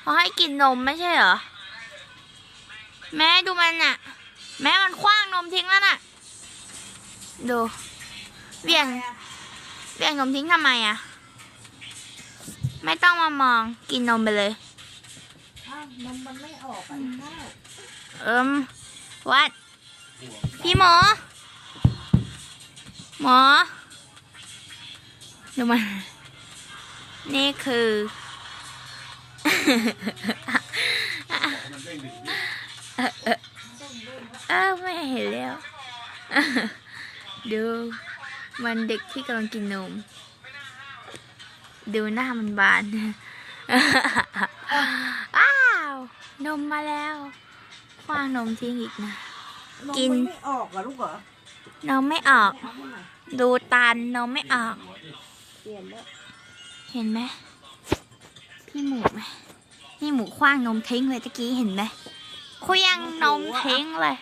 เขาให้กินนมไม่ใช่เหรอ แม่ดูมันน่ะ แม่มันคว้างนมทิ้งแล้วน่ะ ดูเบี่ยงเบี่ยงนมทิ้งทำไมอะ ไม่ต้องมามองกินนมไปเลยอ้าวนมมันไม่ออกอะข้าวเอิมวัด พี่หมอ หมอดูมันนี่คือ เออไม่เห็นแล้ว ดูมันเด็กที่กำลังกินนม ดูหน้ามันบานอ้าวนมมาแล้วคว้างนมทิ้งอีกนะ กินมันไม่ออกเหรอลูกเหรอนมไม่ออก ดูตันนมไม่ออก เห็นไหมพี่หมูไหม พี่หมูคว้างนมทิ้งเลยตะกี้เห็นไหมเคว้างนมทิ้งเลย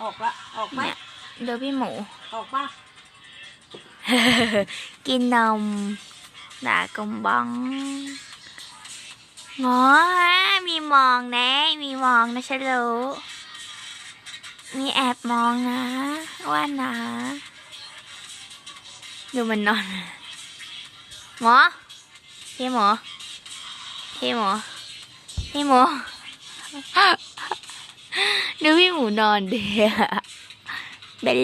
ออกละ ออกไหมเนี่ยดูพี่หมู ออกป่ะกินนมด่ากงบ้องงอมีมองนะ มีมองนะฉันรู้มีแอบมองนะ ว่านะ ดูมันนอนหมอพี่หมอ พี่หมอ พี่หมอ ดูพี่หมูนอนเดียเบล